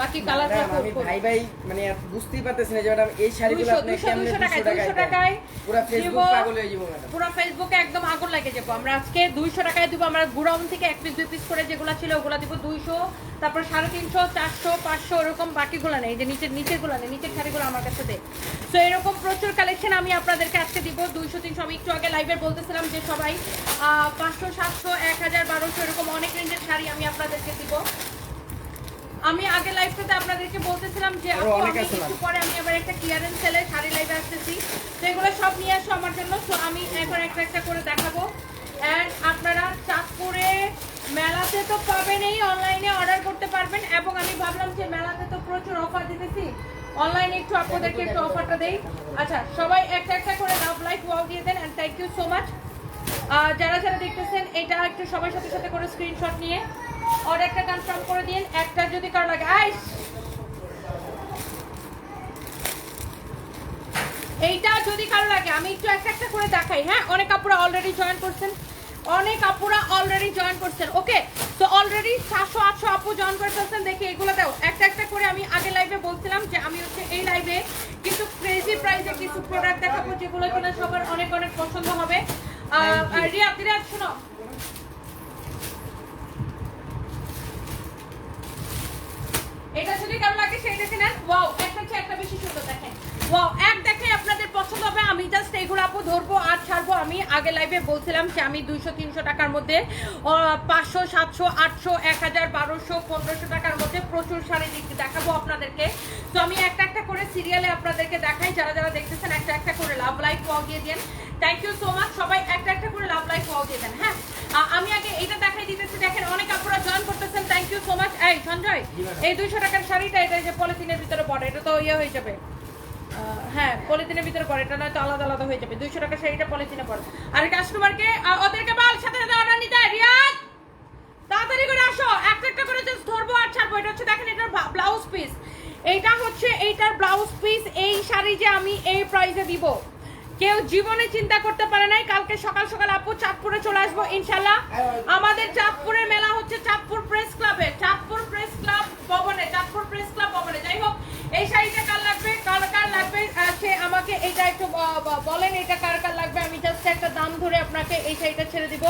বাকি কালার আমি ভাই ভাই মানে বুঝতেই পারতেছি না যে ম্যাডাম এই শাড়িগুলো আপনি কেমনে 200 টাকায় টাকায়? পুরো ফেসবুক পাগল হয়ে যাব ম্যাডাম। পুরো ফেসবুকে একদম আগুন লাগে যাব। আমরা আজকে দুইশো টাকায় দিব। আমরা গুড়াউন থেকে এক পিস দুই পিস করে যেগুলো ছিল ওগুলো দিব দুইশো। তারপর সাড়ে তিনশো চারশো পাঁচশো ওরকম বাকিগুলো নেই। এই যে নিচের নিচেরগুলো নেই। নিচের শাড়িগুলো আমার কাছে দেয় তো এরকম প্রচুর কালেকশন আমি আপনাদেরকে আজকে দিব। দুইশো তিনশো। আমি একটু আগে লাইভে বলতেছিলাম যে সবাই পাঁচশো সাতশো এক হাজার বারোশো এরকম অনেক রেঞ্জের শাড়ি আমি আপনাদেরকে দিব। আমি আগে লাইভটাতে আপনাদেরকে বলতেছিলাম যে একটু পরে আমি আবার একটা ক্লিয়ারেন্স সেলে শাড়ি লাইভে আসতেছি। তো এগুলো সব নিয়ে আসো আমার জন্য তো আমি এখন একটা একটা করে দেখাবো। অ্যান্ড আপনারা চাঁদপুরে মেলাতে তো পাবেনই অনলাইনে অর্ডার করতে পারবেন। এবং আমি ভাবলাম যে মেলাতে তো প্রচুর অফার দিতেছি। অনলাইনে একটু আপনাদেরকে একটু অফারটা দেই। আচ্ছা সবাই একটা একটা করে লাভ লাইক ওয়াও দিয়ে দেন and thank you so much যারা যারা দেখতেছেন এটা একটু সবার সাথে সাথে করে স্ক্রিনশট নিয়ে। অর্ডারটা কনফার্ম করে দিন একটা যদি কারও লাগে আইস এইটা যদি কারও লাগে আমি একটু একটা একটা করে দেখাই হ্যাঁ? অনেক আপুরা অলরেডি জয়েন করছেন। অনেক আপুরা অলরেডি জয়েন করছেন ওকে তো অলরেডি সাতশো আটশো আপু জয়েন করে ফেলছেন দেখি এগুলো দাও। একটা একটা করে আমি আগে লাইভে বলছিলাম যে আমি হচ্ছে এই লাইভে কিছু ক্রেজি প্রাইসে কিছু প্রোডাক্ট দেখাবো যেগুলো কিনা সবার অনেক অনেক পছন্দ হবে। রিয়া রিয়া শোনো এটা যদি কেমন লাগে সেই দেখে নেন। ওয়াও একটা চেয়ে একটা বেশি সুন্দর দেখেন। ওয়াও এক দেখে আপনাদের পছন্দ হবে। আমি জাস্ট এইগুলো আপু ধরবো আর ছাড়বো। আমি আগে লাইভে বলছিলাম যে আমি দুইশো তিনশো টাকার মধ্যে পাঁচশো সাতশো আটশো এক হাজার বারোশো পনেরোশো টাকার মধ্যে প্রচুর শাড়ি দেখাবো আপনাদেরকে। তো আমি একটা একটা করে সিরিয়ালে আপনাদেরকে দেখাই। যারা যারা দেখতেছেন একটা একটা করে লাভ লাইক ওয়াও দিয়ে দেন। থ্যাংক ইউ সো মাচ সবাই একটা একটা করে লাভ লাইক ওয়াও দিয়ে দেন হ্যাঁ? আমি আগে এটা দেখাই দিতেছি। দেখেন অনেক আপুরা জয়েন করতেছেন। থ্যাংক ইউ সো মাচ এই সঞ্জয় এই দুইশো টাকার শাড়িটা এটা যে পলিথিনের ভিতরে পড়ে এটা তো ইয়ে হয়ে যাবে। হ্যাঁ পলিথিনের ভিতরে পড়ে এটা নয়তো আলাদা আলাদা হয়ে যাবে। দুইশো টাকার শাড়িটা পলিথিনে পড়ে। আর কাস্টমারকে ওদেরকে বল সাথে সাথে অর্ডার নিতে। রিয়াজ তাড়াতাড়ি করে আসো। একটা একটা করে জাস্ট ধরবো আর ছাড়বো। এটা হচ্ছে দেখেন এটার ব্লাউজ পিস এইটা হচ্ছে এইটার ব্লাউজ পিস এই শাড়ি যে আমি এই প্রাইসে দিব। কেউ জীবনে চিন্তা করতে পারে নাই। কালকে সকাল সকাল আপু চাঁদপুরে চলে আসব ইনশাল্লাহ আমাদের চাঁদপুরের মেলা হচ্ছে চাঁদপুর প্রেস ক্লাবে চাঁদপুর ধরে আপনাকে এই শাড়িটা ছেড়ে দিব।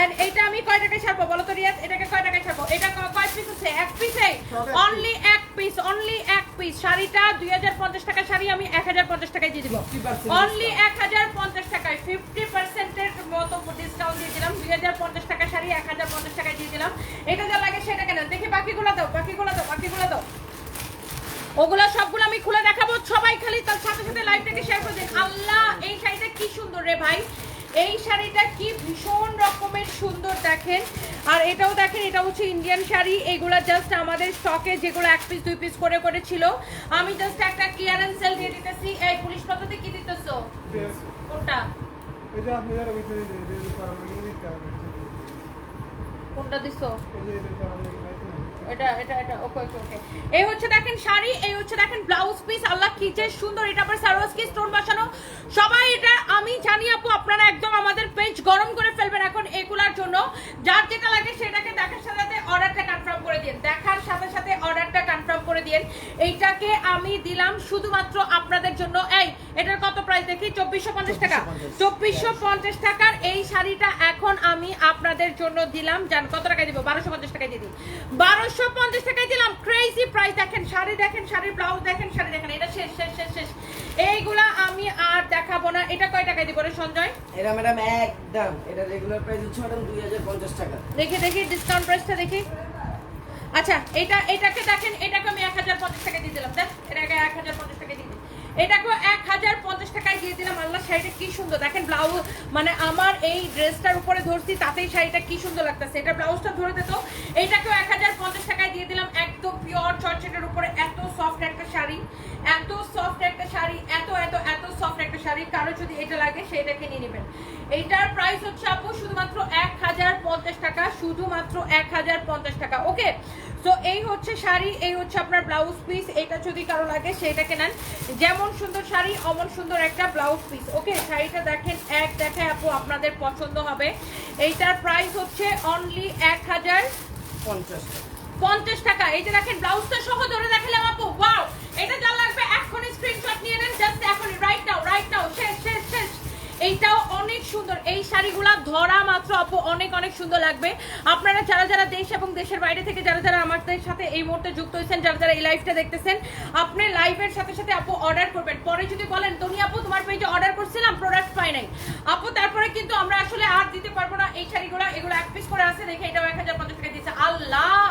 এন্ড এটা আমি কয় টাকায় ছাড়বো বলো তো রিয়াজ? এটাকে কয় টাকায় ছাড়বো? এটা কয় পিস আছে এক পিসে অনলি এক পিস অনলি এক পিস শাড়িটা দুই হাজার পঞ্চাশ টাকা শাড়ি আমি এক হাজার পঞ্চাশ টাকায় দিয়ে দিব। অনলি এক হাজার পঞ্চাশ টাকায় ফিফটি পার্সেন্টের মতো ডিসকাউন্ট দিয়ে দিলাম। দুই হাজার পঞ্চাশ টাকা শাড়ি এক হাজার পঞ্চাশ টাকায় দিয়ে দিলাম। এটা যা লাগে সেটা কেন দেখি বাকিগুলো দাও বাকিগুলো দাও বাকিগুলো দাও। ওগুলো সবগুলো আমি খুলে দেখাবো। সবাই খালি তার সাথে সাথে লাইভটাকে শেয়ার করে দিন। আল্লাহ এই শাড়িটা কি সুন্দর রে ভাই। এই শাড়িটা কি ভীষণ রকমের সুন্দর দেখেন। আর এটাও দেখেন এটা হচ্ছে ইন্ডিয়ান শাড়ি। এগুলা জাস্ট আমাদের স্টকে যেগুলো এক পিস দুই পিস করে করে ছিল আমি জাস্ট একটা ক্লিয়ারেন্স সেল দিয়ে দিতেছি। এই পুলিশ পদ্ধতি কি দিতেছো? কোনটা? কোনটা দিছো? এই যে যে করার লাগে লাইট না এটা এটা এটা ওকে ওকে ওকে। এই হচ্ছে দেখেন শাড়ি এই হচ্ছে দেখেন ব্লাউজ পিস আল্লাহ কি যে সুন্দর এটা আবার সারোয়াজ কি স্টোন বসানো। সবাই এটা আমি জানি আপু আপনারা একদম আমাদের পেজ গরম করে ফেলবেন এখন এগুলার জন্য। যার যেটা লাগে সেটাকে দেখার সাথে সাথে অর্ডারটা কনফার্ম করে দিন দেখার সাথে সাথে অর্ডারটা কনফার্ম করে দিন এইটাকে আমি দিলাম শুধুমাত্র আপনাদের জন্য। এই এটার কত প্রাইস দেখি? চব্বিশশো পঞ্চাশ টাকা। চব্বিশশো পঞ্চাশ। টাকার এই শাড়িটা এখন আমি আপনাদের জন্য দিলাম। জান কত টাকায় দিব? বারোশো পঞ্চাশ টাকায় দিয়ে দিই বারোশো পঞ্চাশ টাকায় দিলাম। ক্রেজি প্রাইস দেখেন শাড়ি দেখেন শাড়ির ব্লাউজ দেখেন শাড়ি দেখেন এটা শেষ শেষ শেষ শেষ। এইগুলা আমি আর দেখাবো না। এটা কয় টাকায় দিব রে সঞ্জয়? এটা ম্যাডাম একদম। এটা রেগুলার প্রাইস হচ্ছে ম্যাডাম দুই হাজার পঞ্চাশ টাকা। দেখি দেখি ডিসকাউন্ট প্রাইসটা দেখি। আচ্ছা এটা এটাকে দেখেন এটাকে আমি এক হাজার পঞ্চাশ টাকা দিয়ে দিলাম। দেখ এটাকে এক হাজার পঞ্চাশ টাকা দিয়ে এটাকে এক হাজার পঞ্চাশ টাকায় দিয়ে দিলাম। আল্লাহ, শাড়িটা কি সুন্দর। দেখেন ব্লাউজ মানে আমার এই ড্রেসটার উপরে ধরছি, তাতেই শাড়িটা কি সুন্দর লাগতেছে। এটা ব্লাউজটা ধরে দিত এটাকেও এক হাজার পঞ্চাশ টাকায় দিয়ে দিলাম। একদম পিওর চর্চেটের উপরে, এত সফট একটা শাড়ি। এত সফট একটা শাড়ি, এত এত এত সফট একটা শাড়ি, কারও যদি এটা লাগে সেটাকে নিয়ে নেবেন। এইটার প্রাইস হচ্ছে আপু শুধুমাত্র এক হাজার পঞ্চাশ টাকা, শুধুমাত্র এক হাজার পঞ্চাশ টাকা ওকে তো এই হচ্ছে শাড়ি, এই হচ্ছে আপনার ব্লাউজ পিস এটা যদি কারও লাগে সেটাকে নেন। যেমন সুন্দর শাড়ি, অমন সুন্দর একটা ব্লাউজ পিস ওকে শাড়িটা দেখেন, এক দেখায় আপু আপনাদের পছন্দ হবে। এইটার প্রাইস হচ্ছে অনলি এক হাজার পঞ্চাশ টাকা। পঞ্চাশ টাকা। এই যে দেখেন, ব্লাউজটা সহ ধরে দেখালাম আপু। ওয়াও এটা যা লাগবে এখনই স্ক্রিনশট নিয়ে নেন জাস্ট এখন রাইট নাও রাইট নাও শেষ শেষ শেষ। এইটাও অনেক সুন্দর। এই শাড়িগুলা ধরা মাত্র আপু, অনেক অনেক সুন্দর লাগবে। আপনারা যারা যারা দেশ এবং দেশের বাইরে থেকে, যারা যারা আমাদের সাথে এই মুহূর্তে যুক্ত হয়েছেন, যারা যারা এই লাইভটা দেখতেছেন, আপনি লাইভের সাথে সাথে আপু অর্ডার করবেন। পরে যদি বলেন তুমি আপু, তোমার পেজে অর্ডার করছিলাম প্রোডাক্ট পাই নাই। আপু, তারপরে কিন্তু আমরা আসলে আর দিতে পারব না। এই শাড়িগুলো, এগুলো এক পিস করে আছে, দেখে এটাও এক হাজার পঞ্চাশ টাকা দিচ্ছে আল্লাহ!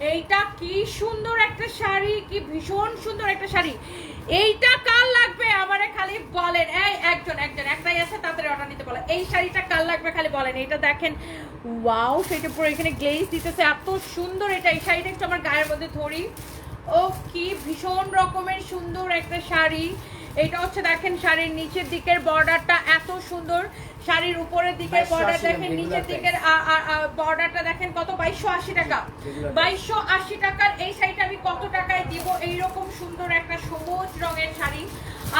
এইটা কি সুন্দর একটা শাড়ি, কি ভীষণ সুন্দর একটা শাড়ি। এইটা কার লাগবে? আমারে খালি বলেন। এই, একজন একজন একটাই আছে, তাদের অর্ডার নিতে বলেন। এই শাড়িটা কার লাগবে খালি বলেন? এটা দেখেন। ওয়াও সেটা পুরো এখানে গ্লেজ দিতেছে। এত সুন্দর এটা। এই শাড়িটা একটু আমার গায়ের মধ্যে ধরি। ও, কি ভীষণ রকমের সুন্দর একটা শাড়ি। এটা হচ্ছে দেখেন শাড়ির নিচের দিকের বর্ডারটা এত সুন্দর। শাড়ির উপরের দিকের বর্ডার দেখেন নিচের। দিকের বর্ডারটা দেখেন কত? বাইশশো আশি টাকা। বাইশশো আশি টাকার এই শাড়িটা আমি কত টাকায় দিব? এইরকম সুন্দর একটা সবুজ রঙের শাড়ি।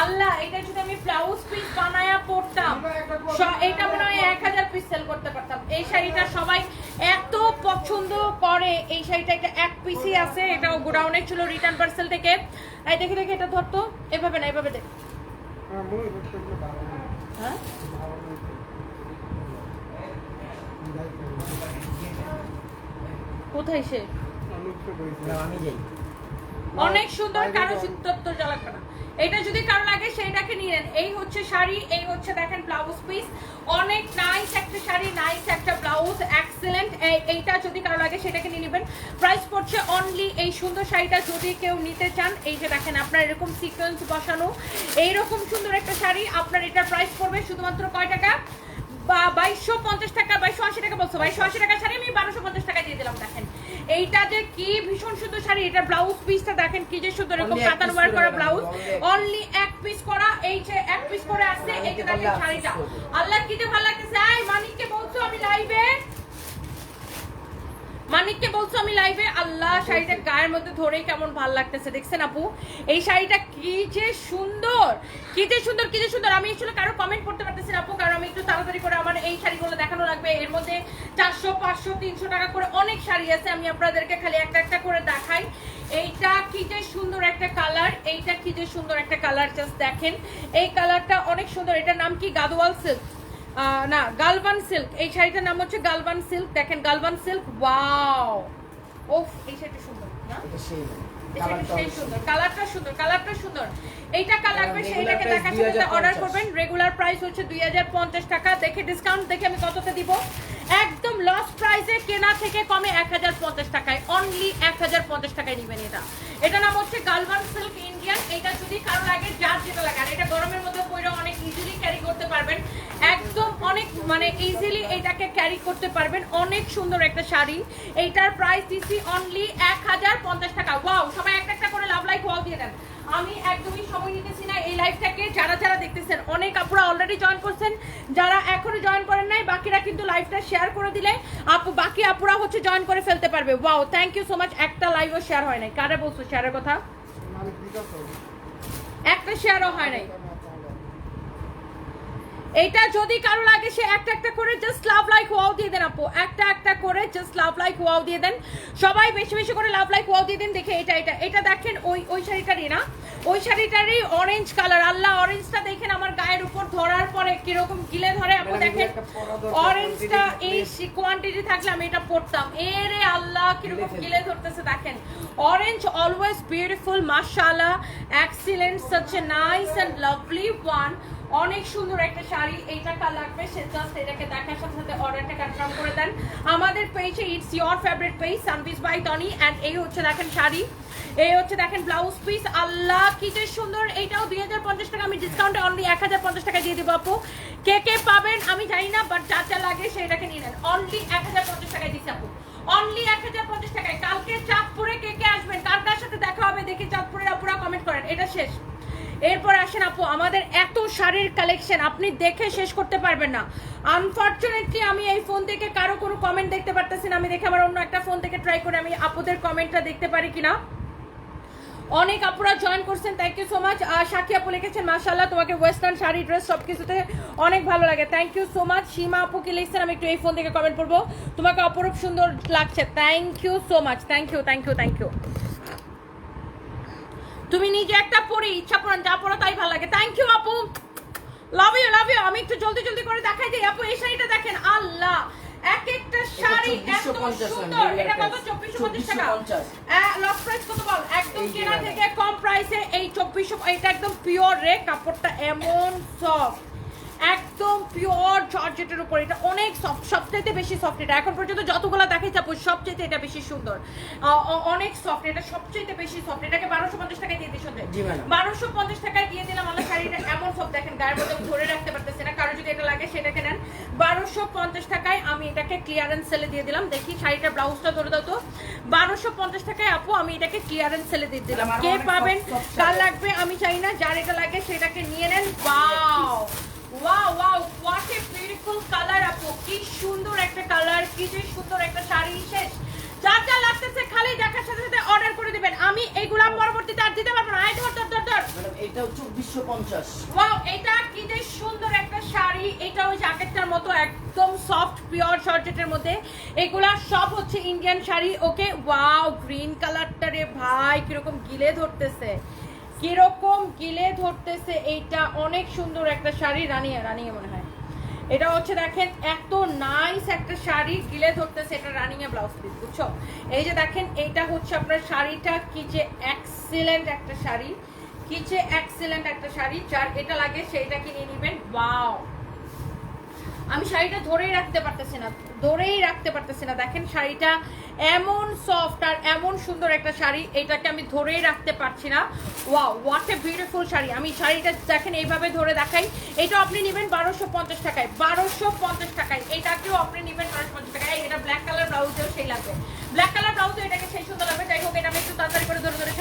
আল্লাহ এটা যদি আমি ব্লাউজ পিস বানায়া পরতাম এটা মনে হয় এক হাজার পিস সেল করতে পারতাম। এই শাড়িটা সবাই এত পছন্দ করে এই শাড়িটা এটা এক পিসই আছে এটা গোডাউনে ছিল রিটার্ন পার্সেল থেকে। এই দেখে দেখে এটা ধরতো? এভাবে না এভাবে দেখ। হ্যাঁ হ্যাঁ? কোথায় সে? অনেক সুন্দর কারও। চিত্তর জ্বালাবে না এটা যদি কারও লাগে সেইটাকে নিয়ে নেন এই হচ্ছে শাড়ি, এই হচ্ছে দেখেন ব্লাউজ পিস অনেক নাইস একটা শাড়ি নাইস একটা ব্লাউজ এক্সেলেন্ট এইটা যদি কারও লাগে সেটাকে নিয়ে নেবেন। প্রাইস পড়ছে অনলি এই সুন্দর শাড়িটা যদি কেউ নিতে চান, এই যে দেখেন আপনার এরকম সিকোয়েন্স বসানো, এইরকম সুন্দর একটা শাড়ি, আপনার এটা প্রাইস পড়বে শুধুমাত্র কয় টাকা? বা, বাইশশো পঞ্চাশ টাকা, বাইশশো আশি টাকা বলছো। বাইশশো আশি টাকা শাড়ি, আমি বারোশো পঞ্চাশ টাকা দিয়ে দিলাম, দেখেন। এইটা যে কি ভীষণ সুন্দর শাড়ি এটা ব্লাউজ পিসটা দেখেন কি যে সুন্দর এরকম কাতান ওয়ার করা ব্লাউজ অনলি এক পিস করা এই যে এক পিস করে আছে এই যে দেখেন শাড়িটা। আল্লাহ কি যে ভালো লাগতেছে। আই মানিককে বলছো আমি লাইভে মানিককে বলছো আমি লাইভে আল্লাহ শাড়িটা গায়ের মধ্যে ধরেই কেমন ভালো লাগতেছে দেখছেন আপু? এই শাড়িটা কি যে সুন্দর! কি যে সুন্দর কি যে সুন্দর! আমি আসলে কারও কমেন্ট করতে পারতেছি না আপু কারণ আমি একটু তাড়াতাড়ি করে আমার এই শাড়িগুলো দেখানো লাগবে। এর মধ্যে চারশো পাঁচশো তিনশো টাকা করে অনেক শাড়ি আছে আমি আপনাদেরকে খালি একটা একটা করে দেখাই। এইটা কি যে সুন্দর একটা কালার এইটা কি যে সুন্দর একটা কালার জাস্ট দেখেন। এই কালারটা অনেক সুন্দর। এটার নাম কি? গাদোয়াল সিল্ক না, গালবান সিল্ক। এই শাড়িটার নাম হচ্ছে গালবান সিল্ক। দেখেন, গালবান সিল্ক, ওয়াও। ওফ, এই শাড়িটা সুন্দর, না? কালারটা সুন্দর কালারটা সুন্দর এইটা লাগবে? সেইটাকে দেখার সাথে অর্ডার করবেন। রেগুলার প্রাইস হচ্ছে দুই হাজার পঞ্চাশ টাকা। দেখে ডিসকাউন্ট দেখে আমি কততে দিব? একদম লস প্রাইসে কেনা থেকে কমে এক হাজার পঞ্চাশ টাকায়। অনলি এক হাজার পঞ্চাশ টাকায় নেবেন এটা। এটা নাম হচ্ছে গালবান সিল্ক ইন্ডিয়ান এটা যদি কারও লাগে যার যেটা লাগে। আর এটা গরমের মধ্যে পরে অনেক ইজিলি ক্যারি করতে পারবেন। একদম অনেক মানে ইজিলি এটাকে ক্যারি করতে পারবেন। অনেক সুন্দর একটা শাড়ি। এইটার প্রাইস দিচ্ছি অনলি এক হাজার পঞ্চাশ টাকা। ওয়াও সবাই একটা একটা করে লাভ লাইক ওয়াও দিয়ে দেন আমি একদমই সময় নিতেছি না এই লাইভটাকে যারা যারা দেখতেছেন অনেক আপুরা অলরেডি জয়েন করছেন যারা এখনও জয়েন করেন নাই বাকিরা কিন্তু লাইভটা শেয়ার করে দিলে আপু বাকি আপুরা হচ্ছে জয়েন করে ফেলতে পারবে। Wow thank you so much একটা লাইভও শেয়ার হয় নাই। কারে বলছো? শেয়ারের কথা? একটা শেয়ারও হয় নাই। এইটা যদি কারও লাগে, সে একটা একটা করে জাস্ট লাভ লাইক ওয়াও দিয়ে দেন, আপু। একটা একটা করে জাস্ট লাভ লাইক ওয়াও দিয়ে দেন। সবাই বেশি বেশি করে লাভ লাইক ওয়াও দিয়ে দেন। দেখে এটা এটা। এটা দেখেন, ওই ওই শাড়িটারই না। ওই শাড়িটারই অরেঞ্জ কালার আল্লাহ অরেঞ্জটা দেখেন, আমার গায়ের উপর ধরার পরে কীরকম গিলে ধরে আপু দেখেন অরেঞ্জটা এই কোয়ান্টিটি থাকলে আমি এটা পড়তাম। এরে আল্লাহ কীরকম গিলে ধরতেছে দেখেন। অরেঞ্জ অলওয়েজ বিউটিফুল মাশাআল্লাহ excellent such a nice and lovely one অনেক সুন্দর একটা শাড়ি, এইটা কার লাগবে? সে জাস্ট এটাকে দেখার সাথে সাথে অর্ডারটা কনফার্ম করে দেন। আমাদের পেজে ইটস ইয়োর ফেভারিট পেজ সানভিস বাই টনি অ্যান্ড এই হচ্ছে দেখেন শাড়ি। এই হচ্ছে দেখেন ব্লাউজ পিস আল্লাহ, কি যে সুন্দর। এইটাও দুই হাজার পঞ্চাশ টাকা। আমি ডিসকাউন্টে অনলি এক হাজার পঞ্চাশ টাকা দিয়ে দেবো আপু। কে কে পাবেন আমি জানি না বাট যা যা লাগে সেটাকে নিয়ে নেন। অনলি এক হাজার পঞ্চাশ টাকায় দিচ্ছি আপু। অনলি এক হাজার পঞ্চাশ টাকায়। কালকে চাঁদপুরে কে কে আসবেন? কার কার সাথে দেখা হবে? দেখি চাঁদপুরের আপুরা কমেন্ট করেন। এটা শেষ। এরপর আসেন আপু, আমাদের এত শাড়ির কালেকশন আপনি দেখে শেষ করতে পারবেন না। আনফর্চুনেটলি আমি এই ফোন থেকে কারও কোনো কমেন্ট দেখতে পারতেছি না। আমি দেখে আমার অন্য একটা ফোন থেকে ট্রাই করে আমি আপুদের কমেন্টটা দেখতে পারি কিনা। অনেক আপুরা জয়েন করছেন থ্যাংক ইউ সো মাচ সাক্ষী আপু লিখেছেন মাশাল্লাহ তোমাকে ওয়েস্টার্ন শাড়ি ড্রেস সব কিছুতে অনেক ভালো লাগে। Thank you so much Seema আপু কি লিখছেন? আমি একটু এই ফোন থেকে কমেন্ট করব। তোমাকে অপরূপ সুন্দর লাগছে। Thank you so much thank you thank you thank you তুমি নিজে একটা পড়ি ইচ্ছা পড়ান যা পড়ো তাই ভালো লাগে। থ্যাংক ইউ আপু। লাভ ইউ লাভ ইউ আমি একটু জলদি জলদি করে দেখাই দিই। আপু এই শাড়িটা দেখেন আল্লাহ। এক একটা শাড়ি এত 2450 সুন্দর। এটা কত? price। 2450 টাকা? 2450 লস প্রাইস কত বল? একদম কেনা থেকে কম প্রাইসে এই 2400 এটা একদম পিওর রে কাপড়টা এমন সফট একদম পিওর জর্জেটের উপর। এটা অনেক সফট সবচাইতে বেশি সফট এটা। এখন পর্যন্ত যতগুলো দেখাই যাব সবচাইতে এটা বেশি সুন্দর। অনেক সফট এটা সবচাইতে বেশি সফট এটাকে বারোশো পঞ্চাশ টাকায় দিয়ে সন্ধ্যে বারোশো পঞ্চাশ টাকায় দিয়ে দিলাম আমার শাড়িটা এমন সব দেখেন গায়ের মধ্যে ধরে রাখতে পারতেছে না। কারও যদি এটা লাগে সেটাকে নেন। বারোশো পঞ্চাশ টাকায় আমি এটাকে ক্লিয়ারেন্স সেলে দিয়ে দিলাম। দেখি শাড়িটার ব্লাউজটা ধরে দাও তো। বারোশো পঞ্চাশ টাকায় আপু আমি এটাকে ক্লিয়ারেন্স সেলে দিয়ে দিলাম। কে পাবেন? কার লাগবে? আমি চাই না যার এটা লাগে সেটাকে নিয়ে নেন। Wow wow wow what a beautiful colour আপু কি সুন্দর একটা কালার কি যে সুন্দর একটা শাড়ি শেষ। যার যা লাগতেছে খালি দেখার সাথে সাথে অর্ডার করে দিবেন। আমি এইগুলা পরবর্তীতে আর দিতে পারব না। আয় ধর ধর ধর ধর। ম্যাডাম চব্বিশশো পঞ্চাশ। ওয়াও এটা কি যে সুন্দর একটা শাড়ি। এটা ওই জ্যাকেটটার মতো একদম সফট পিওর শর্টের মধ্যে। এগুলা সব হচ্ছে Indian sari. Okay wow green কালারটা রে ভাই কীরকম গিলে ধরতেছে। কীরকম গিলে ধরতেছে এইটা অনেক সুন্দর একটা শাড়ি, রানিয়া রানিয়া মনে হয়। এটা হচ্ছে দেখেন, এত নাইস একটা শাড়ি গিলে ধরতেছে এটা রানিয়া ব্লাউজ পিস বুঝছ? এই যে দেখেন, এইটা হচ্ছে আপনার শাড়িটা কি যে এক্সিলেন্ট একটা শাড়ি, কি যে এক্সিলেন্ট একটা শাড়ি, যার এটা লাগে সেইটা কিনে নেবেন ওয়াও আমি শাড়িটা ধরেই রাখতে পারতেছি না। ধরেই রাখতে পারতেছি না। দেখেন শাড়িটা এমন সফট আর এমন সুন্দর একটা শাড়ি, এটাকে আমি ধরেই রাখতে পারছি না। ওয়া হোয়াট এ বিউটিফুল শাড়ি। আমি শাড়িটা দেখেন এইভাবে ধরে দেখাই। এটা আপনি নেবেন বারোশো পঞ্চাশ টাকায়। বারোশো পঞ্চাশ টাকায়। এটাকেও আপনি নেবেন বারোশো পঞ্চাশ টাকায়। এটা ব্ল্যাক কালার ব্লাউজেও সেই লাগবে। ব্ল্যাক কালার ব্লাউজও এটাকে সেই সুন্দর লাগবে। যাই হোক এটা আমি একটু তাড়াতাড়ি করে ধরে ধরে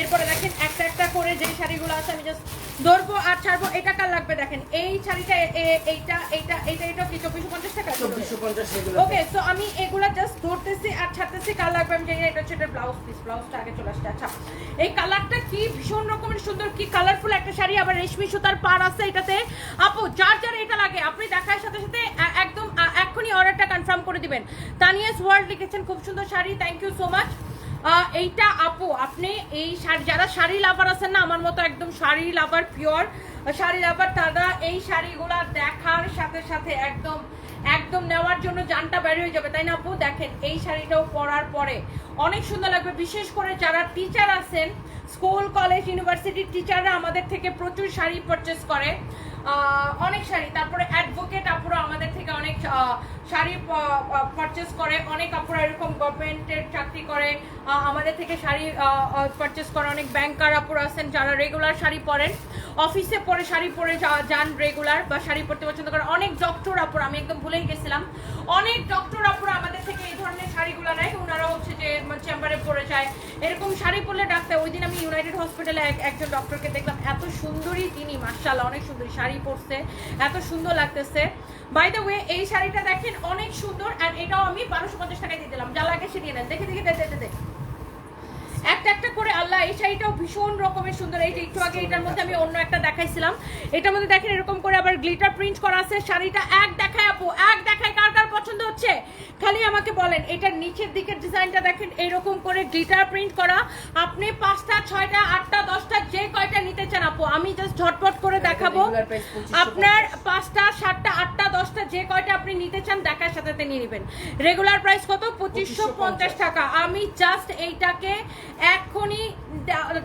এরপরে দেখেন একটা একটা করে যে শাড়িগুলো আছে আমি জাস্ট ধরবো আর ছাড়বো। এটা কার লাগবে দেখেন? এই শাড়িটা এইটা এইটা এইটা এটা কি চব্বিশশো পঞ্চাশ টাকা? চব্বিশশো পঞ্চাশ ওকে সো আমি এগুলা জাস্ট ধরতেছি আর ছাড়তেছি। কার লাগবে আমি জানি এটা হচ্ছে এটা ব্লাউজ পিস ব্লাউজটা আগে চলে আসছে। আচ্ছা এই কালারটা কি ভীষণ রকমের সুন্দর কি কালারফুল একটা শাড়ি? আবার রেশমি সুতার পার আছে এটাতে। আপু যার যার এটা লাগে আপনি দেখার সাথে সাথে কনফার্ম করে দিবেন। তানিয়াস ওয়ার্ল্ড লিখেছেন, খুব সুন্দর sari thank you so much এইটা আপু, আপনি এই শাড়ি, যারা শাড়ি লাভার আছেন না, আমার মতো একদম sari lover pure sari lover তারা এই শাড়িগুলা দেখার সাথে সাথে একদম একদম নেওয়ার জন্য জানটা বের হয়ে যাবে। তাই না আপু? দেখেন, এই শাড়িটাও পরার পরে অনেক সুন্দর লাগবে। বিশেষ করে যারা টিচার আছেন স্কুল কলেজ ইউনিভার্সিটির টিচাররা আমাদের থেকে প্রচুর শাড়ি পারচেস করে। অনেক শাড়ি। তারপরে অ্যাডভোকেট আপুরা আমাদের থেকে অনেক শাড়ি পারচেস করে। অনেক আপুরা এরকম গভর্নমেন্টের চাকরি করে। আমাদের থেকে শাড়ি পারচেস করে। অনেক ব্যাংকার আপুরা আছেন যারা রেগুলার শাড়ি পরেন। অফিসে পরে শাড়ি পরে যান রেগুলার বা শাড়ি পরতে পছন্দ করেন। অনেক ডক্টর আপুরা, আমি একদম ভুলেই গেছিলাম। অনেক ডক্টর আপুরা আমাদের থেকে এই ধরনের শাড়িগুলো নেয় ওনারা হচ্ছে যে চেম্বারে পরে যায় এরকম শাড়ি পরলে ডাক্তার ওই দিন আমি ইউনাইটেড হসপিটালে একজন ডক্টরকে দেখলাম, এত সুন্দরী তিনি মার্শাল অনেক সুন্দরী শাড়ি পরছে, এত সুন্দর লাগতেছে। বাই দ্য ওয়ে এই শাড়িটা দেখেন, অনেক সুন্দর আর এটাও আমি বারোশো পঞ্চাশ টাকায় দিয়ে দিলাম। যা লাগে সে নিয়ে দেখে দেখে দেখে দেখে। একটা একটা করে আল্লাহ এই শাড়িটাও ভীষণ রকমের সুন্দর। এই যে একটু আগে এটার মধ্যে আমি অন্য একটা দেখাইছিলাম। এটার মধ্যে দেখেন এরকম করে আবার গ্লিটার প্রিন্ট করা আছে। শাড়িটা এক দেখায় আপু এক দেখায় কার কার পছন্দ হচ্ছে? খালি আমাকে বলেন এটার নিচের দিকের ডিজাইনটা দেখেন এরকম করে গ্লিটার প্রিন্ট করা। আপনি পাঁচটা ছয়টা আটটা দশটা যে কয়টা নিতে চান আপু আমি জাস্ট ঝটপট করে দেখাবো। regular price 2550 আপনার পাঁচটা সাতটা আটটা দশটা যে কয়টা আপনি নিতে চান দেখার সাথে সাথে নিয়ে নেবেন। রেগুলার প্রাইস কত? পঁচিশশো পঞ্চাশ। টাকা। আমি জাস্ট এইটাকে এক্ষুনি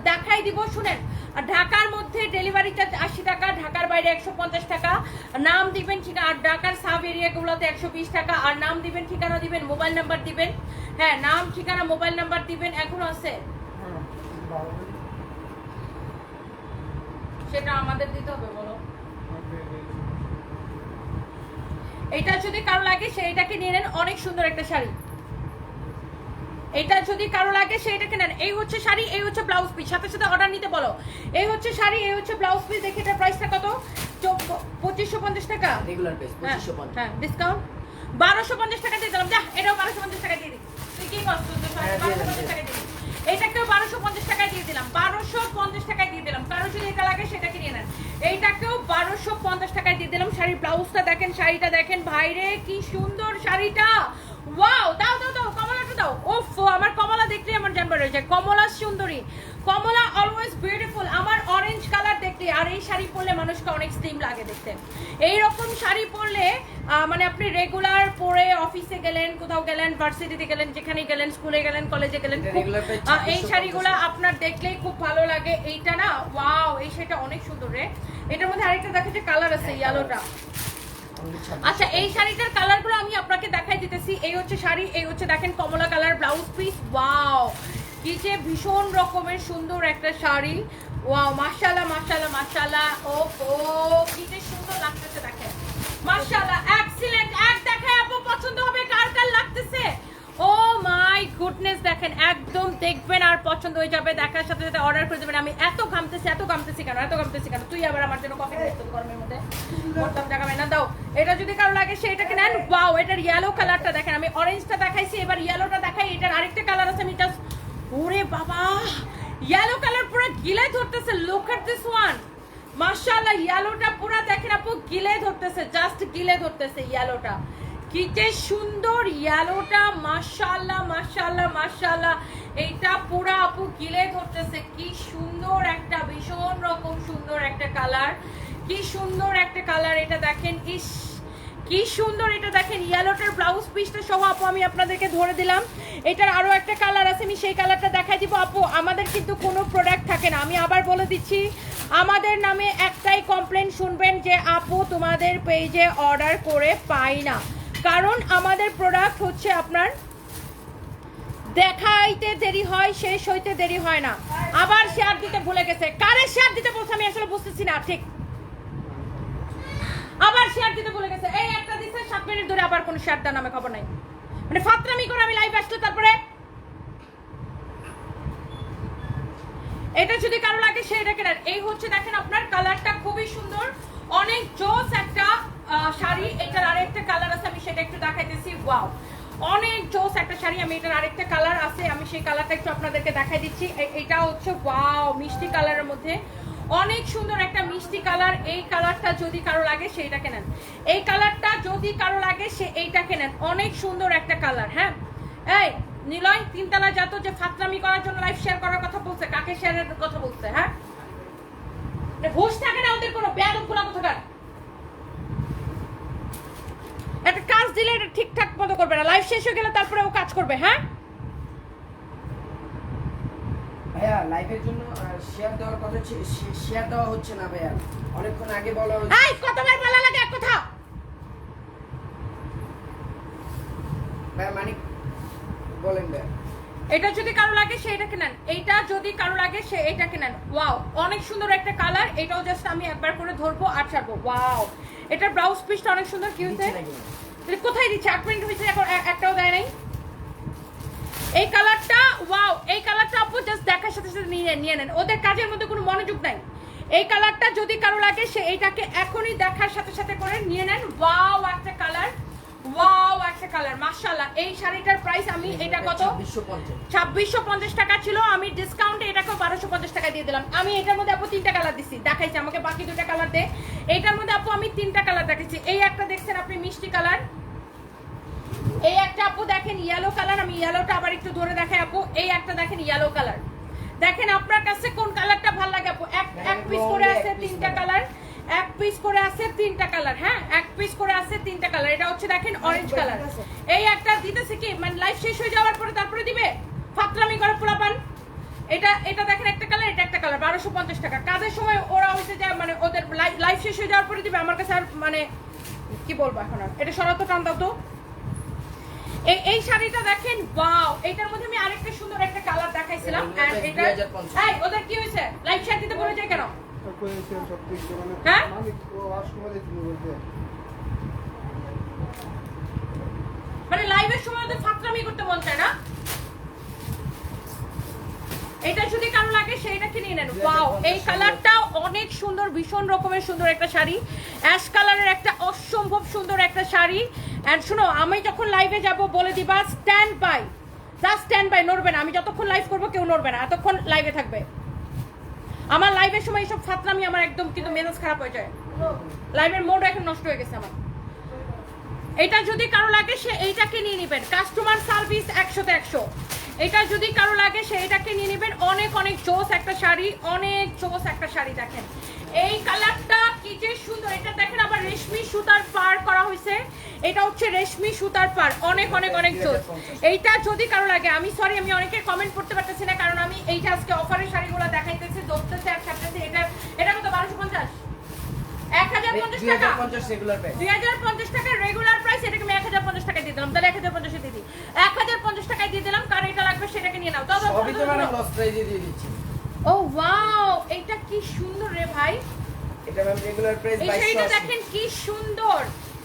দেখাই দিব, শুনেন। ঢাকার মধ্যে ডেলিভারি চার্জ আশি টাকা, ঢাকার বাইরে একশো পঞ্চাশ টাকা। নাম দিবেন ঠিকানা আর ঢাকার সাব এরিয়াগুলোতে একশো বিশ টাকা। আর নাম দিবেন, ঠিকানা দিবেন, মোবাইল নাম্বার দিবেন। হ্যাঁ নাম, ঠিকানা, মোবাইল নাম্বার দিবেন, এখনও আছে। সেটা আমাদের দিতে হবে, বলো। এটা যদি কারও লাগে, সেইটাকে নিয়ে নেন, অনেক সুন্দর একটা শাড়ি। এটা যদি কারও লাগে সেইটাকে নেন। এই হচ্ছে শাড়ি এই হচ্ছে ব্লাউজ পিস। সাথে সাথে অর্ডার নিতে বলো। এই হচ্ছে শাড়ি এই হচ্ছে ব্লাউজ পিস। দেখে এটার প্রাইসটা কত? পঁচিশশো পঞ্চাশ টাকা। রেগুলার প্রাইস হ্যাঁ পঁচিশশো পঞ্চাশ। হ্যাঁ ডিসকাউন্ট বারোশো পঞ্চাশ টাকা দিয়ে দিলাম। যা এটাও বারোশো পঞ্চাশ টাকা দিয়ে দিই তুই কি কষ্ট হ্যাঁ, বারোশো পঞ্চাশ টাকা দিয়ে এইটাকেও বারোশো পঞ্চাশ টাকায় দিয়ে দিলাম। বারোশো পঞ্চাশ টাকায় দিয়ে দিলাম। কারও যদি এটা লাগে সেটাকে নিয়ে নেন। এইটাকেও বারোশো পঞ্চাশ টাকায় দিয়ে দিলাম। শাড়ির ব্লাউজটা দেখেন শাড়িটা দেখেন। ভাইরে কি সুন্দর শাড়িটা! ওয়াও দাও দাও দাও কমলাটা দাও। ওফ আমার কমলা দেখলে আমার জানবার রয়েছে কমলা সুন্দরী। কমলা অলওয়েজ বিউটিফুল আমার অরেঞ্জ কালার দেখলে। আর এই শাড়ি পরলে মানুষকে অনেক স্লিম লাগে দেখতে। এই রকম শাড়ি পরলে মানে আপনি রেগুলার পরে অফিসে গেলেন কোথাও গেলেন ভার্সিটিতে গেলেন যেখানে গেলেন স্কুলে গেলেন কলেজে গেলেন এই 2650 শাড়িগুলো আপনার দেখলেই খুব ভালো লাগে। এইটা না ওয়াও এই শাড়িটা অনেক সুন্দর রে। এটার মধ্যে আরেকটা দেখা যে কালার আছে ইয়েলোটা আচ্ছা এই শাড়িটার কালারগুলো আমি আপনাকে দেখাই দিতেছি। এই হচ্ছে শাড়ি এই হচ্ছে দেখেন কমলা কালার ব্লাউজ পিস। ওয়াও! কি যে ভীষণ রকমের সুন্দর একটা শাড়ি। ওয়াও মাশাআল্লাহ মাশাআল্লাহ মাশাআল্লাহ। ও ও কি যে সুন্দর লাগতেছে দেখেন। মাশাআল্লাহ এক্সিলেন্ট এক দেখায় আপু পছন্দ হবে কার কার লাগতেছে? গুডনেস দেখেন, একদম দেখবেন আর পছন্দ হয়ে যাবে, দেখার সাথে সাথে অর্ডার করে দেবেন। আমি এত ঘামতেছি এত ঘামতেছি কেন, এত ঘামতেছি কেন? তুই আবার আমার জন্য কফি খাইতে গরমের মধ্যে? করতাম টাকা না দাও। এটা যদি কারও লাগে সেটাকে নেন ওয়াও এটার ইয়েলো কালারটা দেখেন, আমি অরেঞ্জটা দেখাইছি, এবার ইয়েলোটা দেখাই, এটার আরেকটা কালার আছে, আমি জাস্ট ওরে বাবা! ইয়েলো কালার পুরো গিলে ধরতেছে লুক এট দিস ওয়ান মাশাআল্লাহ ইয়েলোটা পুরো দেখেন আপু, গিলে ধরতেছে জাস্ট গিলে ধরতেছে ইয়েলোটা কি যে সুন্দর ইয়েলোটা মাশাআল্লাহ মাশাআল্লাহ মাশাআল্লাহ। এইটা পুরো আপু গিলে ধরতেছে। কি সুন্দর একটা, ভীষণ রকম সুন্দর একটা কালার কি সুন্দর একটা কালার এটা দেখেন। ইস, কি সুন্দর এটা দেখেন। ইয়েলোটার ব্লাউজ পিসটা সহ আপু আমি আপনাদেরকে ধরে দিলাম। এটার আরও একটা কালার আছে, আমি সেই কালারটা দেখাই দিব আপু। আমাদের কিন্তু কোনো প্রোডাক্ট থাকে না। আমি আবার বলে দিচ্ছি, আমাদের নামে একটাই কমপ্লেন শুনবেন যে আপু তোমাদের পেজে অর্ডার করে পাই না। কারণ আমাদের প্রোডাক্ট হচ্ছে আপনার দেখাইতে দেরি হয়, শেষ হইতে দেরি হয় না। আবার শেয়ার দিতে ভুলে গেছে। কারে শেয়ার দিতে বলছে আমি আসলে বুঝতেছি না, ঠিক। আবার শেয়ার দিতে ভুলে গেছে। এই একটা দিছে, সাত মিনিট ধরে আবার কোন শেয়ার দেওয়ার নামে খবর নাই। মানে ফাতরামি করে আমি লাইভ আসলে তারপরে এটা যদি কারও লাগে সেটা কেনার। এই হচ্ছে দেখেন আপনার কালারটা খুবই সুন্দর। অনেক জোস একটা শাড়ি, এটার আরেকটা কালার আছে, আমি সেটা একটু দেখাইতেছি। ওয়াও অনেক জোস একটা শাড়ি, আমি এটার আরেকটা কালার আছে, আমি সেই কালারটা একটু আপনাদেরকে দেখাই দিচ্ছি। এটা হচ্ছে ওয়াও মিষ্টি কালারের মধ্যে। অনেক সুন্দর একটা মিষ্টি কালার এই কালারটা যদি কারও লাগে, সেইটা কেনেন। এই কালারটা যদি কারও লাগে, সে এইটা কেনেন। অনেক সুন্দর একটা কালার হ্যাঁ? এই, নিলয়, তিনতলা যাত যে ফাতরামি করার জন্য লাইভ শেয়ার করার কথা বলছে, কাকে শেয়ারের কথা বলছে হ্যাঁ? হুঁশ থাকে না ওদের কোনো, বেয়াদবগুলা কোথাকার? একটা কাজ দিলে এটা ঠিকঠাক মতো করবে না। লাইভ শেষ হয়ে গেলে তারপরে ও কাজ করবে হ্যাঁ? ভাইয়া লাইভের জন্য শেয়ার দেওয়ার কথা শেয়ার দেওয়া হচ্ছে না ভাইয়া। অনেকক্ষণ আগে বলা হয়েছে এই কতবার বলা লাগে এক কথা? ভাইয়া মানিক বলেন ভাইয়া। এটা যদি কারও লাগে কেনেন। এইটা যদি কারও লাগে সে এটা কেনেন। ওয়াও অনেক সুন্দর একটা কালার এটাও জাস্ট আমি একবার করে ধরবো আর ছাড়বো। ওয়াও এটার ব্লাউজ পিসটা অনেক সুন্দর কি? এটা কোথায় দিচ্ছে? আট মিনিট হয়েছে এখন একটাও দেয় নাই। এই কালারটা ওয়াও এই কালারটা আপু জাস্ট দেখার সাথে সাথে নিয়ে নিয়ে নেন। ওদের কাজের মধ্যে কোনো মনোযোগ নাই। এই কালারটা যদি কারও লাগে সে এইটাকে এখনই দেখার সাথে সাথে করে নিয়ে নেন। ওয়াও একটা কালার। ওয়াও একটা কালার মাশাআল্লাহ। এই শাড়িটার প্রাইস আমি এটা কত? 2650 ছাব্বিশশো পঞ্চাশ টাকা ছিল আমি ডিসকাউন্টে এটাকে বারোশো পঞ্চাশ টাকা দিয়ে দিলাম। আমি এটার মধ্যে আপু তিনটা কালার দিচ্ছি দেখাইছি আমাকে বাকি দুটা কালার দে। এইটার মধ্যে আপু আমি তিনটা কালার দেখাচ্ছি এই একটা দেখছেন আপনি মিষ্টি কালার এই একটা আপু দেখেন ইয়েলো কালার আমি ইয়েলোটা আবার একটু ধরে দেখাই আপু এই একটা দেখেন ইয়েলো কালার দেখেন আপনার কাছে কোন কালারটা ভালো লাগে আপু? এক এক পিস করে আছে তিনটা কালার এক পিস করে আছে তিনটা কালার হ্যাঁ? এক পিস করে আছে তিনটা কালার এটা হচ্ছে দেখেন অরেঞ্জ কালার এই একটা দিতেছে কি? মানে লাইফ শেষ হয়ে যাওয়ার পরে তারপরে দিবে? ফাতরামি করে পোলাপান। এটা এটা দেখেন একটা কালার এটা একটা কালার বারোশো পঞ্চাশ টাকা। কাজের সময় ওরা হচ্ছে যে মানে ওদের লাইফ শেষ হয়ে যাওয়ার পরে দিবে আমার কাছে আর মানে কি বলব এখন আর? এটা সরাতো টান দাও তো। এই এই শাড়িটা দেখেন ওয়াও এটার মধ্যে আমি আরেকটা সুন্দর একটা কালার দেখাইছিলাম এগুলো এটা ওদের কি হয়েছে? লাইভ শেয়ার দিতে বলে যায় কেন? মানে হ্যাঁ? মানে লাইভের সময় ওদের ফাতরামি করতে মন চায় না? এটা যদি কারও লাগে সেইটা কিনে নেন। ওয়াও এই কালারটা অনেক সুন্দর ভীষণ রকমের সুন্দর একটা শাড়ি। অ্যাশ কালারের একটা অসম্ভব সুন্দর একটা শাড়ি। এন্ড শুনো আমি যখন লাইভে যাব বলে দিবা stand by just stand by নড়বে না। আমি যতক্ষণ লাইভ করব কেউ নড়বে না। এতক্ষণ লাইভে থাকবে। আমার লাইভের সময় এইসব ফাতলামি আমার একদম কিন্তু মেজাজ খারাপ হয়ে যায়। লাইভের মোড এখন নষ্ট হয়ে গেছে আমার। এটা যদি কারও লাগে, সে এইটাকে নিয়ে নেবেন। কাস্টমার সার্ভিস একশোতে একশো। এটা যদি কারও লাগে, সে এটাকে নিয়ে নেবেন। অনেক অনেক জোস একটা শাড়ি, অনেক জোস একটা শাড়ি দেখেন। এই কালারটা কি যে সুন্দর এটা দেখেন আবার রেশমি সুতার পার করা হয়েছে। এটা হচ্ছে রেশমি সুতার পার অনেক অনেক অনেক জোর এইটা যদি কারও লাগে আমি সরি আমি অনেকের কমেন্ট করতে পারতেছি না কারণ আমি এইটা আজকে অফারের শাড়িগুলো দেখাইতেছি ধরতেছে এক সাথে এটা এটা কত বারোশো পঞ্চাশ? এক হাজার পঞ্চাশ টাকা? দুই হাজার পঞ্চাশ টাকা রেগুলার প্রাইস এটাকে আমি এক হাজার পঞ্চাশ টাকায় দিয়ে দিলাম। তাহলে এক হাজার পঞ্চাশে দিয়ে দিই। এক হাজার পঞ্চাশ টাকায় দিয়ে দিলাম কার এটা লাগবে সেটাকে নিয়ে নাও। দিয়ে দিচ্ছি। ও ওয়াও এটা কি সুন্দর রে ভাই। এটা ম্যাম রেগুলার প্রাইস এই শাড়িটা দেখেন কি সুন্দর।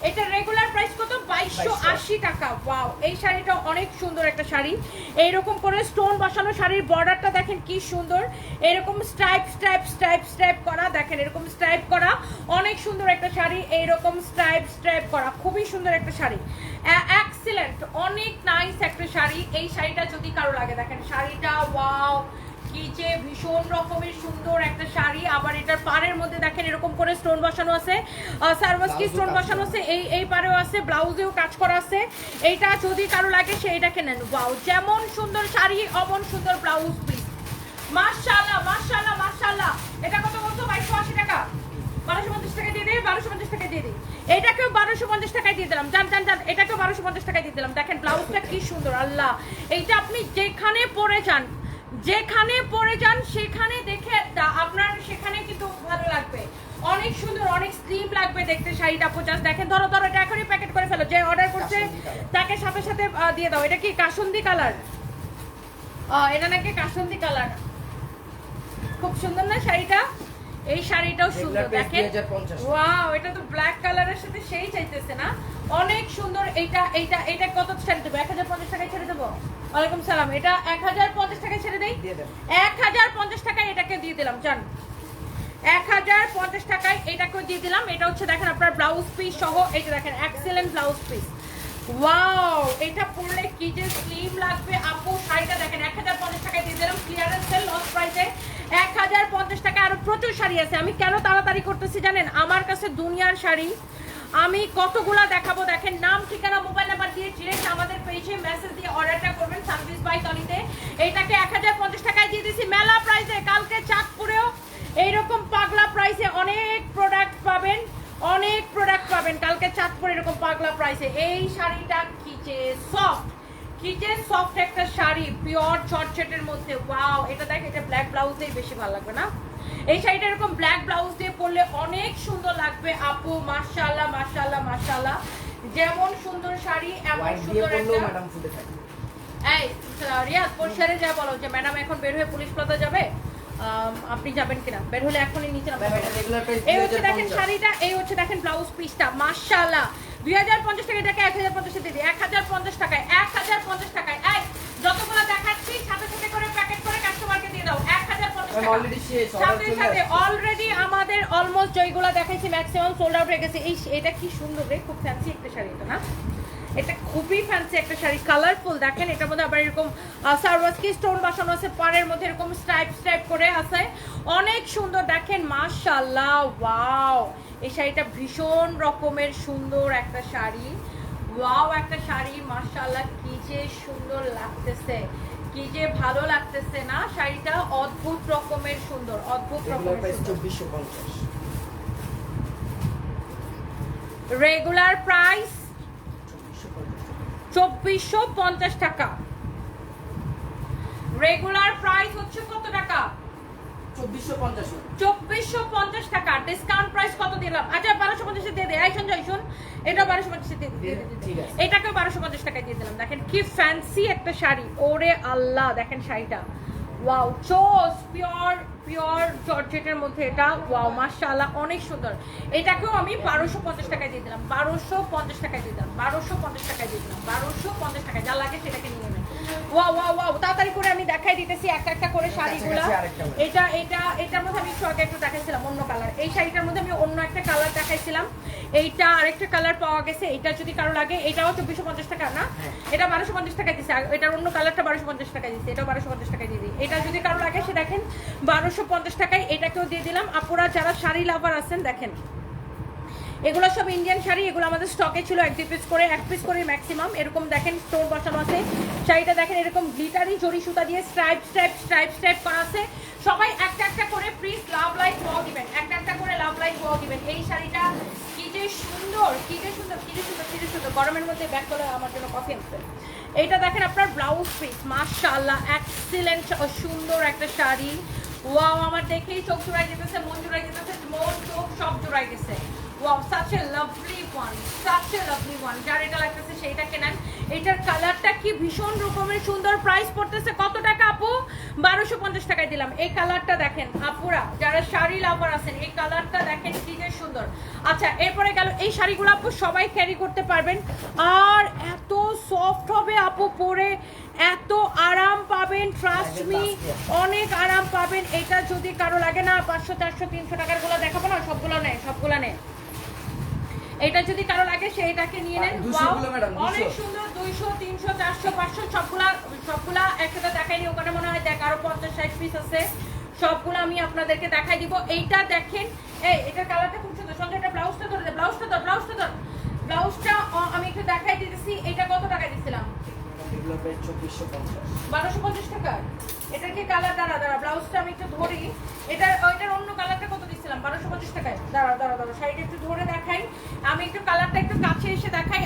এটা রেগুলার প্রাইস কত? বাইশশো আশি। টাকা। ওয়াও এই শাড়িটা অনেক সুন্দর একটা শাড়ি। এইরকম করে স্টোন বসানো শাড়ির বর্ডারটা দেখেন কি সুন্দর। এরকম স্ট্রাইপ স্ট্রাইপ স্ট্রাইপ স্ট্রাইপ করা। দেখেন এরকম স্ট্রাইপ করা। অনেক সুন্দর একটা শাড়ি। এইরকম স্ট্রাইপ স্ট্রাইপ করা। খুবই সুন্দর একটা শাড়ি। এক্সিলেন্ট অনেক নাইস একটা শাড়ি। এই শাড়িটা যদি কারও লাগে দেখেন শাড়িটা ওয়াও। কি যে ভীষণ রকমের সুন্দর একটা শাড়ি আবার এটার পাড়ের মধ্যে দেখেন এরকম করে স্টোন বসানো আছে। সার্ভাস কি স্টোন বসানো আছে? এই এই পারেও আছে ব্লাউজেও কাজ করা আছে। এইটা যদি কারও লাগে সেইটাকে নেন। ওয়াও যেমন সুন্দর শাড়ি অমন সুন্দর ব্লাউজ পিস মাশাআল্লাহ মাশাআল্লাহ মাশাআল্লাহ। এটা কত বলতো বাইশশো আশি টাকা। বারোশো পঞ্চাশ টাকা দিয়ে দিই বারোশো পঞ্চাশ টাকা দিয়ে দিই এটাকেও বারোশো পঞ্চাশ টাকায় দিয়ে দিলাম। জান জান জান এটাকেও বারোশো পঞ্চাশ টাকায় দিয়ে দিলাম। দেখেন ব্লাউজটা কি সুন্দর আল্লাহ। এইটা আপনি যেখানে পরে যান যেখানে পরে যান সেখানে দেখে আপনার সেখানে কিন্তু ভালো লাগবে। অনেক সুন্দর অনেক স্লিম লাগবে দেখতে শাড়িটা পঞ্চাশ দেখেন ধরো ধরো এটা এখনই প্যাকেট করে ফেলো যে অর্ডার করছে তাকে সাথে সাথে দিয়ে দাও। এটা কি কাসুন্দি কালার এটা নাকি কাসুন্দি কালার খুব সুন্দর না শাড়িটা? এই শাড়িটাও সুন্দর দেখেন। ওয়াও এটা তো ব্ল্যাক কালারের সাথে সেই চাইতেছে না। অনেক সুন্দর এইটা এইটা এইটা কত ছেড়ে দেবো? এক হাজার পঞ্চাশ টাকায় ছেড়ে দেবো? ওয়ালাইকুম সালাম। এটা এক হাজার পঞ্চাশ টাকায় ছেড়ে দেই? এক হাজার পঞ্চাশ টাকায় এটাকে দিয়ে দিলাম জান। এক হাজার পঞ্চাশ টাকায় এটাকেও দিয়ে দিলাম। এটা হচ্ছে দেখেন আপনার ব্লাউজ পিস সহ এটা দেখেন এক্সেলেন্ট ব্লাউজ পিস ওয়াও এটা পরলে কি যে স্লিম লাগবে আপু শাড়িটা দেখেন এক হাজার পঞ্চাশ টাকায় দিয়ে দিলাম ক্লিয়ারেন্স সেল লস প্রাইসে এক হাজার পঞ্চাশ টাকা আরও প্রচুর শাড়ি আছে। আমি কেন তাড়াতাড়ি করতেছি জানেন? আমার কাছে দুনিয়ার শাড়ি আমি কতগুলা দেখাবো? দেখেন, নাম, ঠিকানা, মোবাইল নাম্বার দিয়ে ডিরেক্ট আমাদের পেজে মেসেজ দিয়ে অর্ডারটা করবেন সার্ভিস বাই তলিতে এইটাকে এক হাজার পঞ্চাশ টাকায় দিয়ে দিছি। মেলা প্রাইসে কালকে চাঁদপুরেও এইরকম পাগলা প্রাইসে অনেক প্রোডাক্ট পাবেন, অনেক প্রোডাক্ট পাবেন। কালকে চাঁদপুর এরকম পাগলা প্রাইসে এই শাড়িটা কি যে সফট কি যে সফট একটা শাড়ি পিওর চটচটের মধ্যে। ওয়াও এটা দেখ, এটা ব্ল্যাক ব্লাউজেই বেশি ভালো লাগবে না? এই শাড়িটা এরকম ব্ল্যাক ব্লাউজ দিয়ে পরলে অনেক সুন্দর লাগবে। আপু মাশাআল্লাহ মাশাআল্লাহ মাশাআল্লাহ। যেমন সুন্দর শাড়ি এমন সুন্দর একটা ম্যাডাম ফুটে থাকে। এই রিয়াজ পরিষ্কারে যা বলো? যে ম্যাডাম এখন বের হয়ে পুলিশ প্লাজা যাবে? আপনি যাবেন কিনা? বের হলে এখনই নিচে এই হচ্ছে দেখেন শাড়িটা এই হচ্ছে দেখেন ব্লাউজ পিসটা মাশাআল্লাহ। দুই হাজার পঞ্চাশ টাকা এটাকে এক হাজার পঞ্চাশে দিদি এক হাজার পঞ্চাশ টাকায় এক হাজার পঞ্চাশ টাকায়। এই যতগুলো দেখাচ্ছি সাথে সাথে করে প্যাকেট করে কাস্টমারকে দিয়ে দাও সাথে অলরেডি আমাদের অলমোস্ট যেগুলো দেখাইছি ম্যাক্সিমাম সোল্ড আউট হয়ে গেছে। এই এটা কি সুন্দর রে খুব ফ্যান্সি একটা শাড়ি এটা না? এটা খুবই ফ্যান্সি একটা শাড়ি কালারফুল দেখেন এটার মধ্যে আবার এরকম সার্ভাসকি স্টোন বসানো আছে পাড়ের মধ্যে এরকম স্ট্রাইপ স্ট্রাইপ করে আছে। অনেক সুন্দর দেখেন মাশাআল্লাহ ওয়াও এই শাড়িটা ভীষণ রকমের সুন্দর একটা শাড়ি। ওয়াও একটা শাড়ি মাশাআল্লাহ কি যে সুন্দর লাগতেছে। কি যে ভালো লাগতেছে না শাড়িটা অদ্ভুত রকমের সুন্দর অদ্ভুত রকমের রেগুলার প্রাইস চব্বিশশো পঞ্চাশ। টাকা। রেগুলার প্রাইস হচ্ছে কত টাকা? চব্বিশশো পঞ্চাশ টাকা। ডিসকাউন্ট প্রাইস কত দিলাম? আচ্ছা বারোশো পঞ্চাশে দিয়ে দেয় আইসন জয়সুন এটা বারোশো পঞ্চাশে দিয়ে দিয়ে দিয়ে ঠিক আছে। এটাকে বারোশো পঞ্চাশ টাকায় দিয়ে দিলাম। দেখেন কি ফ্যান্সি একটা শাড়ি। ওরে আল্লাহ দেখেন শাড়িটা। ওয়াও চোস পিওর পিওর জর্জেটের মধ্যে এটা। ওয়াও মাশাআল্লাহ অনেক সুন্দর। এটাকেও আমি বারোশো পঞ্চাশ টাকায় দিয়ে দিলাম। বারোশো পঞ্চাশ টাকায় দিয়ে দিলাম। বারোশো পঞ্চাশ টাকায় দিয়ে দিলাম। বারোশো পঞ্চাশ টাকায় যা লাগে সেটাকে নিয়ে ওয়াও ওয়াও ওয়াও তাড়াতাড়ি করে আমি দেখাই দিতেছি একটা একটা করে শাড়িগুলো। মনে হয়। এটা এটা এটার মধ্যে আমি একটু একটু দেখাইছিলাম অন্য কালার এই শাড়িটার মধ্যে আমি অন্য একটা কালার দেখাইছিলাম। এইটা আরেকটা কালার পাওয়া গেছে এটা যদি কারও লাগে এটাও চব্বিশশো পঞ্চাশ টাকা না? হ্যাঁ। এটা বারোশো পঞ্চাশ টাকা দিচ্ছে এটার অন্য কালারটা বারোশো পঞ্চাশ টাকা দিচ্ছে এটাও বারোশো পঞ্চাশ টাকা দিয়ে দিই। এটা যদি কারও লাগে সে দেখেন বারোশো পঞ্চাশ টাকায় এটাকেও দিয়ে দিলাম। আপুরা যারা শাড়ি লাভার আছেন দেখেন। এগুলো সব ইন্ডিয়ান শাড়ি, এগুলো আমাদের স্টকে ছিল এক দুই পিস করে, এক পিস করে ম্যাক্সিমাম এরকম দেখেন স্টোর বসানো আছে। শাড়িটা দেখেন, এরকম গ্লিটারি জড়ি সুতা দিয়ে স্ট্রাইপ স্ট্রাইপ স্ট্রাইপ স্ট্রাইপ করা আছে। সবাই একটা একটা করে প্লিজ লাভ লাইক ওয়াও দিবেন। একটা একটা করে সবাই দোয়া দিবেন। এই শাড়িটা কি যে সুন্দর, কি যে সুন্দর, কি যে সুন্দর, কি যে সুন্দর। গরমের মধ্যে ব্যাক করে আমার জন্য কফি আনছে এইটা দেখেন আপনার ব্লাউজ পিস মাশাআল্লাহ এক্সিলেন্ট সুন্দর একটা শাড়ি। ওয়াও আমার দেখেই চোখ জোড়াই যেতেছে, মন জোড়াই যেতেছে, মন, চোখ সব জোড়াই গেছে। Wow such a lovely one such a lovely one যার এটা লাগতেছে সেইটা কেনেন? এটার কালারটা কি ভীষণ রকমের সুন্দর প্রাইস পড়তেছে কত টাকা আপু? বারোশো পঞ্চাশ টাকায় দিলাম। এই কালারটা দেখেন আপুরা যারা শাড়ি লাভার আছেন এই কালারটা দেখেন কি যে সুন্দর। আচ্ছা এরপরে গেল এই শাড়িগুলো আপু সবাই ক্যারি করতে পারবেন। আর এত সফট হবে আপু পরে এত আরাম পাবেন ট্রাস্ট মি অনেক আরাম পাবেন। এটা যদি কারও লাগে না পাঁচশো চারশো তিনশো টাকারগুলো দেখাবো না সবগুলো নেয় সবগুলো নেয়। এটা যদি কারও লাগে সেইটাকে নিয়ে নেন। 200 Wow, গুলো madam, 200 অনেক সুন্দর দুইশো তিনশো চারশো পাঁচশো সবগুলা সবগুলা একসাথে দেখাইনি ওখানে মনে হয় দেখ আরও পঞ্চাশ ষাট পিস আছে। সবগুলো আমি আপনাদেরকে দেখাই দিব। এইটা দেখেন এই এটা কালারটা খুব সুন্দর। সঙ্গে এটা ব্লাউজটা ধরে দে ব্লাউজটা ধর ব্লাউজটা ধর। ব্লাউজটা আমি একটু দেখাই দিতেছি এটা কত টাকা দিছিলাম? এগুলো প্রায় চব্বিশশো এটা কি কালার দাঁড়া দাঁড়া ব্লাউজটা আমি একটু ধরি এটা, ওইটার অন্য কালারটা কত দিচ্ছিলাম? বারোশো পঞ্চাশ টাকায়। দাঁড়া দাঁড়া দাঁড়া, শাড়িটা একটু ধরে দেখাই। আমি একটু কালারটা একটু কাছে এসে দেখাই।